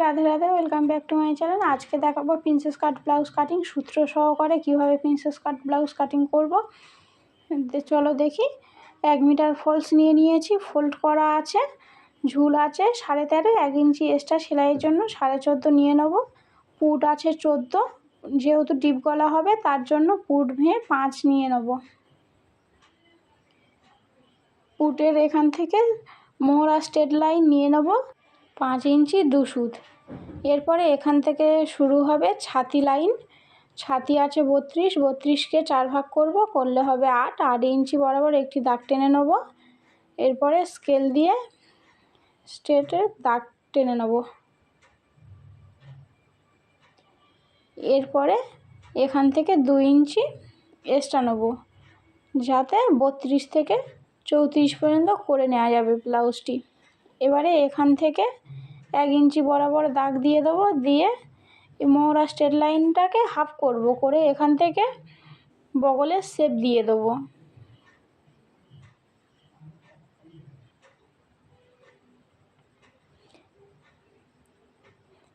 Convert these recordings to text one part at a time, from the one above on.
Radhe Radhe welcome back to my channel আজকে দেখাবো princess কাট blouse cutting সূত্র সহকারে কীভাবে প্রিন্সেস কাট ব্লাউজ কাটিং করব। চলো দেখি। এক মিটার ফলস নিয়ে নিয়েছি ফোল্ড করা আছে, ঝুল আছে সাড়ে তেরো, এক ইঞ্চি এক্সট্রা সেলাইয়ের জন্য সাড়ে চোদ্দ নিয়ে নেব। পুট আছে চোদ্দ, যেহেতু ডিপ গলা হবে, তার জন্য পুট ভেঙে পাঁচ নিয়ে নেব। পুটের এখান থেকে মোহরা স্টেট লাইন নিয়ে নেব। পাঁচ ইঞ্চি দু সুত। এরপরে এখান থেকে শুরু হবে ছাতি লাইন। ছাতি আছে বত্রিশ, বত্রিশকে চার ভাগ করব, করলে হবে আট। আট ইঞ্চি বরাবর একটি দাগ টেনে নেব। এরপরে স্কেল দিয়ে স্ট্রেটে দাগ টেনে নেব। এরপরে এখান থেকে দু ইঞ্চি এক্সট্রা নেব, যাতে বত্রিশ থেকে চৌত্রিশ পর্যন্ত করে নেওয়া যাবে ব্লাউজটি। এবারে এখান থেকে এক ইঞ্চি বরাবর দাগ দিয়ে দেবো, দিয়ে মোহরা স্ট্রেট লাইনটাকে হাফ করব, করে এখান থেকে বগলের শেপ দিয়ে দেবো।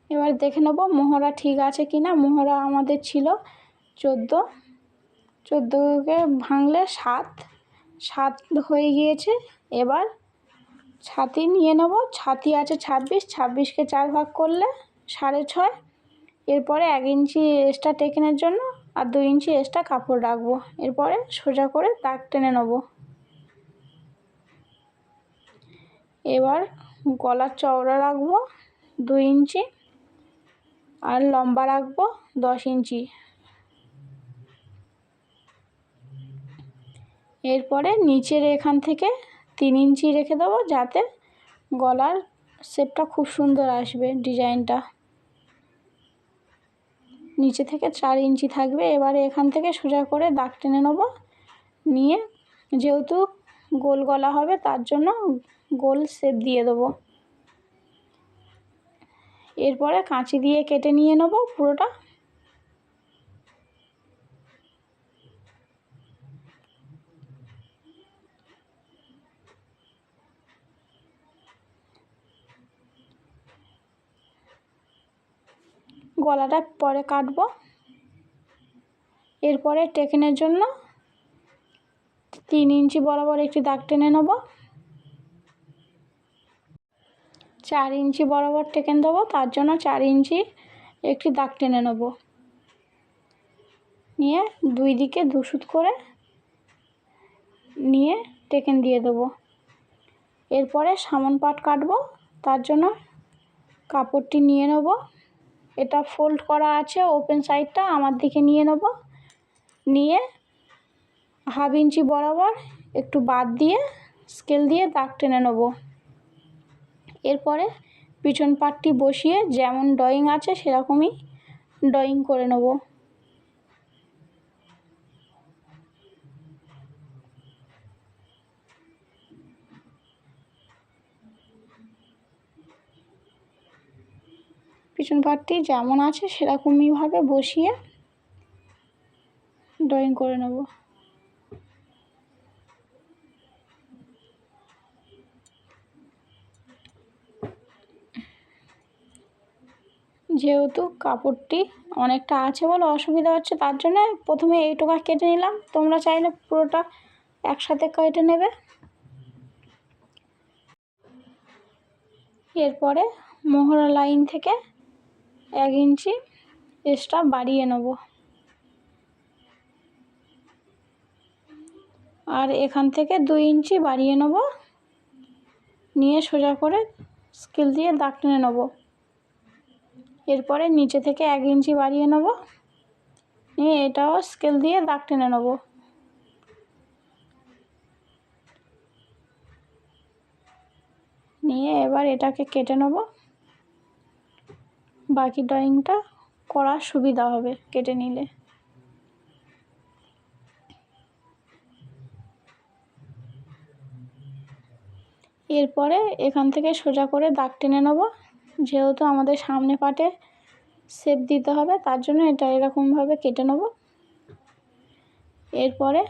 এবার দেখে নেব মোহরা ঠিক আছে কি না মোহরা আমাদের ছিল চোদ্দ। চোদ্দোকে ভাঙলে সাত। সাত হয়ে গিয়েছে। এবার ছাতি নিয়ে নেব। ছাতি আছে ছাব্বিশ, ছাব্বিশকে চার ভাগ করলে সাড়ে ছয়। এরপরে এক ইঞ্চি এক্সট্রা টেকেনের জন্য আর দু ইঞ্চি এক্সট্রা কাপড় রাখব। এরপরে সোজা করে দাগ টেনে নেব। এবার গলার চওড়া রাখব দু ইঞ্চি আর লম্বা রাখব দশ ইঞ্চি। এরপরে নিচের এখান থেকে তিন ইঞ্চি রেখে দেবো যাতে গলার শেপটা খুব সুন্দর আসবে ডিজাইনটা। নিচে থেকে চার ইঞ্চি থাকবে। এবারে এখান থেকে সোজা করে দাগ টেনে নেব। নিয়ে যেহেতু গোল গলা হবে, তার জন্য গোল শেপ দিয়ে দেবো। এরপরে কাঁচি দিয়ে কেটে নিয়ে নেব পুরোটা। গলাটা পরে কাটবো। এরপরে টেকেনের জন্য তিন ইঞ্চি বরাবর একটি দাগ টেনে নেব। চার ইঞ্চি বরাবর টেকেন দেবো, তার জন্য চার ইঞ্চি একটি দাগ টেনে নেব। নিয়ে দুই দিকে দুশুত করে নিয়ে টেকেন দিয়ে দেবো। এরপরে সামন পাট কাটবো, তার জন্য কাপড়টি নিয়ে নেব। এটা ফোল্ড করা আছে ওপেন সাইডটা আমার দিকে নিয়ে নেব। নিয়ে হাফ ইঞ্চি বরাবর একটু বাদ দিয়ে স্কেল দিয়ে দাগ টেনে নেব। এরপরে পিছন পাটটি বসিয়ে যেমন ড্রয়িং আছে সেরকমই ড্রয়িং করে নেব। পিছন পাটটি যেমন আছে সেরকমইভাবে বসিয়ে ড্রয়িং করে নেব। যেহেতু কাপড়টি অনেকটা আছে বলে অসুবিধা হচ্ছে, তার জন্য প্রথমে এইটুকা কেটে নিলাম। তোমরা চাইলে পুরোটা একসাথে কেটে নেবে। এরপরে মোহরা লাইন থেকে এক ইঞ্চি এক্সট্রা বাড়িয়ে নেব। আর এখান থেকে দুই ইঞ্চি বাড়িয়ে নেব। নিয়ে সোজা করে স্কেল দিয়ে দাগ টেনে নেব। এরপরে নিচে থেকে এক ইঞ্চি বাড়িয়ে নেব। নিয়ে এটাও স্কেল দিয়ে দাগ টেনে নেব। নিয়ে এবার এটাকে কেটে নেব। বাকি ড্রয়িংটা করার সুবিধা হবে কেটে নিলে। এরপরে এখান থেকে সোজা করে দাগ টেনে নেব। যেহেতু আমাদের সামনে পাটে শেপ দিতে হবে, তার জন্য এটা এরকমভাবে কেটে নেব। এরপরে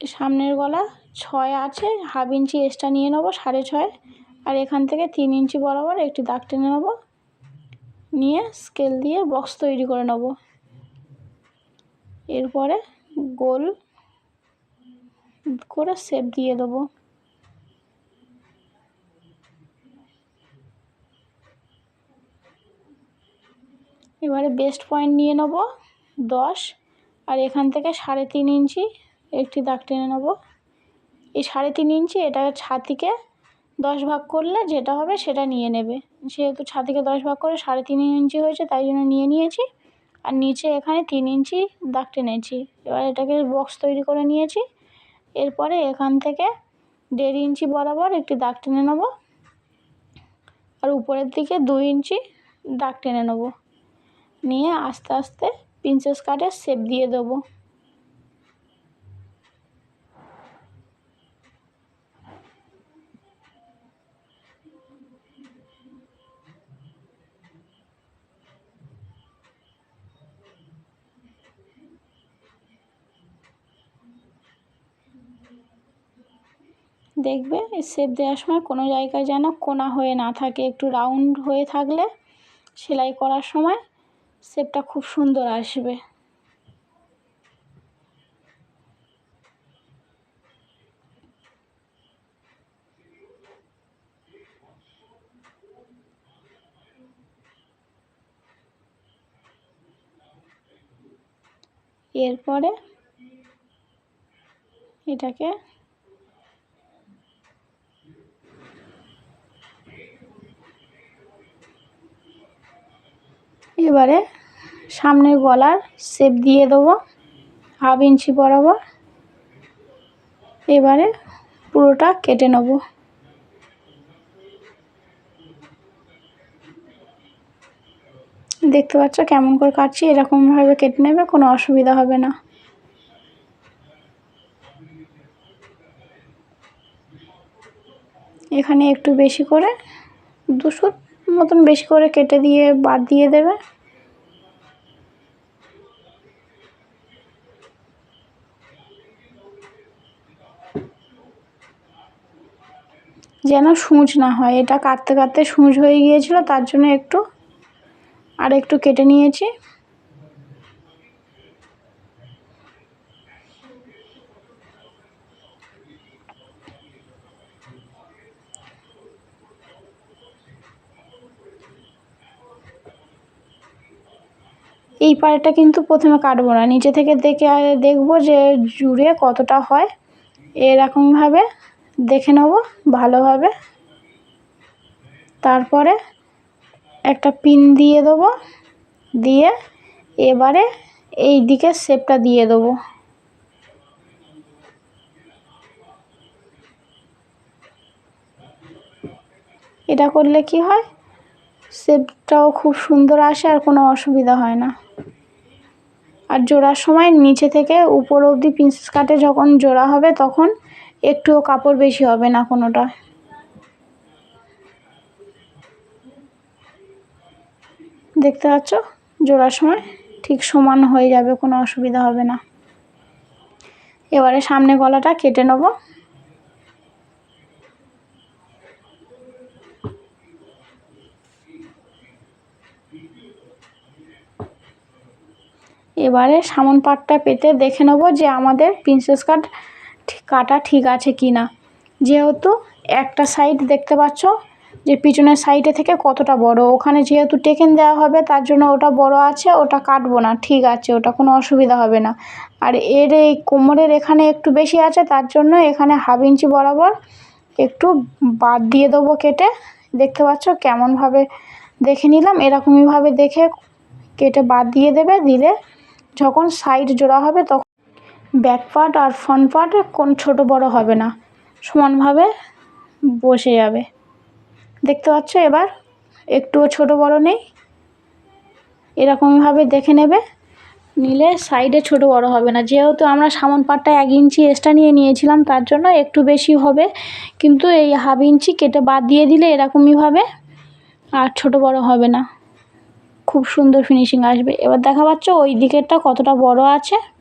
সামনের গলা ছয় আছে হাফ ইঞ্চি এক্সট্রা নিয়ে নেব, সাড়ে ছয়। আর এখান থেকে তিন ইঞ্চি বরাবর একটি দাগ টেনে নেব। নিয়ে স্কেল দিয়ে বক্স তৈরি করে নেব। এরপরে গোল করে শেপ দিয়ে দেবো। এবারে বেস্ট পয়েন্ট নিয়ে নেব, দশ। আর এখান থেকে সাড়ে তিন ইঞ্চি একটি দাগ টেনে নেব। এই সাড়ে তিন ইঞ্চি এটা ছাতিকে দশ ভাগ করলে যেটা হবে সেটা নিয়ে নেবে। সেহেতু ছাতিকে দশ ভাগ করে সাড়ে তিন ইঞ্চি হয়েছে, তাই জন্য নিয়ে নিয়েছি। আর নিচে এখানে তিন ইঞ্চি দাগ টেনেছি এবার এটাকে বক্স তৈরি করে নিয়েছি। এরপরে এখান থেকে দেড় ইঞ্চি বরাবর একটি দাগ টেনে নেব। আর উপরের দিকে দুই ইঞ্চি দাগ টেনে নেব। নিয়ে আস্তে আস্তে প্রিন্সেস কাটের শেপ দিয়ে দেবো। দেখবে শেপ দেওয়ার সময় কোনো জায়গায় যেন কোনা হয়ে না থাকে। একটু রাউন্ড হয়ে থাকলে সেলাই করার সময় শেপটা খুব সুন্দর আসবে। এরপরে এটাকে এবারে সামনের গলার শেপ দিয়ে দেবো হাফ ইঞ্চি বরাবর। এবারে পুরোটা কেটে নেব। দেখতে পাচ্ছ কেমন করে কাটছি এরকমভাবে কেটে নেবে, কোনো অসুবিধা হবে না। এখানে একটু বেশি করে, দুশো মতন বেশি করে কেটে দিয়ে বাদ দিয়ে দেবে। যেন সূচ না হয়। এটা কাটতে কাটতে সূচ হয়ে গিয়েছিল, তার জন্য একটু আর একটু কেটে নিয়েছি। এই পাড়টা কিন্তু প্রথমে কাটবো না। নিচে থেকে দেখে দেখব যে জুড়ে কতটা হয়, এরকমভাবে দেখে নেব ভালোভাবে তারপরে একটা পিন দিয়ে দেবো, দিয়ে এবারে এই দিকে শেপটা দিয়ে দেবো। এটা করলে কি হয়? শেপটাও খুব সুন্দর আসে আর কোনো অসুবিধা হয় না। আর জোড়ার সময় নিচে থেকে উপর অবধি প্রিন্সেস কাটে, যখন জোড়া হবে তখন একটুও কাপড় বেশি হবে না কোনোটা। দেখতে পাচ্ছ? জোড়ার সময় ঠিক সমান হয়ে যাবে, কোনো অসুবিধা হবে না। এবারে সামনে গলাটা কেটে নেব। এবারে সামন পাটটা পেতে দেখে নেব যে আমাদের প্রিন্সেস কাট কাটা ঠিক আছে কি না? যেহেতু একটা সাইড দেখতে পাচ্ছ যে পিছনের সাইডে থেকে কতটা বড়। ওখানে যেহেতু টেকেন দেওয়া হবে, তার জন্য ওটা বড় আছে, ওটা কাটবো না, ঠিক আছে, ওটা কোনো অসুবিধা হবে না। আর এর এই কোমরের এখানে একটু বেশি আছে, তার জন্য এখানে হাফ ইঞ্চি বরাবর একটু বাদ দিয়ে দেবো কেটে। দেখতে পাচ্ছ কেমনভাবে দেখে নিলাম এরকমইভাবে দেখে কেটে বাদ দিয়ে দেবে, দিলে যখন সাইড জোড়া হবে তখন ব্যাক পার্ট আর ফ্রন্ট পার্ট কোন ছোট বড় হবে না। সমানভাবে বসে যাবে। দেখতে পাচ্ছ এবার? একটুও ছোট বড় নেই। এরকমভাবে দেখে নেবে। নিলে সাইডে ছোট বড় হবে না। যেহেতু আমরা সামন পাটটা এক ইঞ্চি এক্সট্রা নিয়ে নিয়েছিলাম, তার জন্য একটু বেশি হবে। কিন্তু এই হাফ ইঞ্চি কেটে বাদ দিয়ে দিলে এরকমইভাবে আর ছোট বড় হবে না। খুব সুন্দর ফিনিশিং আসবে। এবার দেখা পাচ্ছ ওই দিকেরটা কতটা বড় আছে।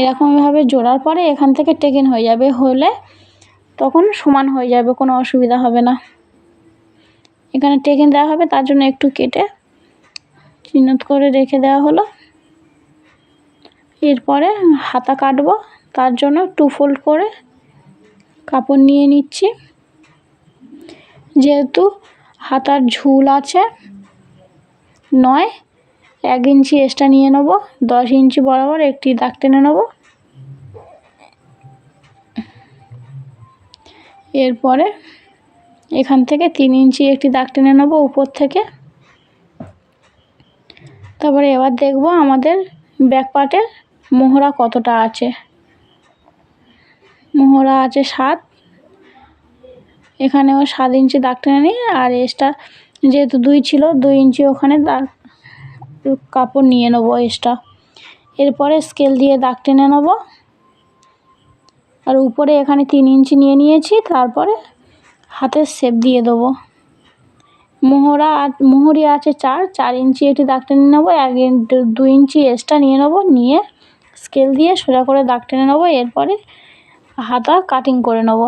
এরকমভাবে জোড়ার পরে এখান থেকে টেকেন হয়ে যাবে, হলে তখন সমান হয়ে যাবে, কোনো অসুবিধা হবে না। এখানে টেকেন দেওয়া হবে, তার জন্য একটু কেটে চিহ্নত করে রেখে দেওয়া হলো। এরপরে হাতা কাটবো, তার জন্য টু ফোল্ড করে কাপড় নিয়ে নিচ্ছি। যেহেতু হাতার ঝুল আছে, নয় এক ইঞ্চি এক্সট্রা নিয়ে নেব, দশ ইঞ্চি বরাবর একটি দাগ টেনে নেব। এরপরে এখান থেকে তিন ইঞ্চি একটি দাগ টেনে নেব উপর থেকে। তারপরে এবার দেখব আমাদের ব্যাক পার্টের মোহরা কতটা আছে। মোহরা আছে সাত, এখানেও সাত ইঞ্চি দাগ টেনে নিই, আর এক্সট্রা যেহেতু দুই ছিল, দুই ইঞ্চি ওখানে দাগ কাপড় নিয়ে নেব এক্সট্রা। এরপরে স্কেল দিয়ে দাগ টেনে নেব। আর উপরে এখানে তিন ইঞ্চি নিয়ে নিয়েছি, তারপরে হাতের শেপ দিয়ে দেবো। মোহরা মোহরি আছে চার চার ইঞ্চি একটি দাগ টেনে নেব, এক দু ইঞ্চি এক্সট্রা নিয়ে নেব, নিয়ে স্কেল দিয়ে সোজা করে দাগ টেনে নেব, এরপরে হাতা কাটিং করে নেব।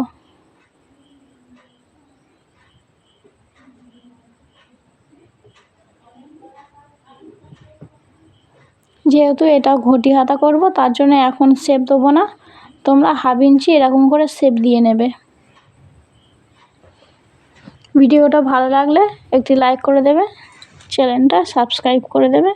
যেহেতু এটা ঘটি হাতা করব, তার জন্য এখন শেপ দেবো না। তোমরা হাফ ইঞ্চি এরকম করে শেপ দিয়ে নেবে। ভিডিওটা ভালো লাগলে একটি লাইক করে দেবে চ্যানেলটা সাবস্ক্রাইব করে দেবে।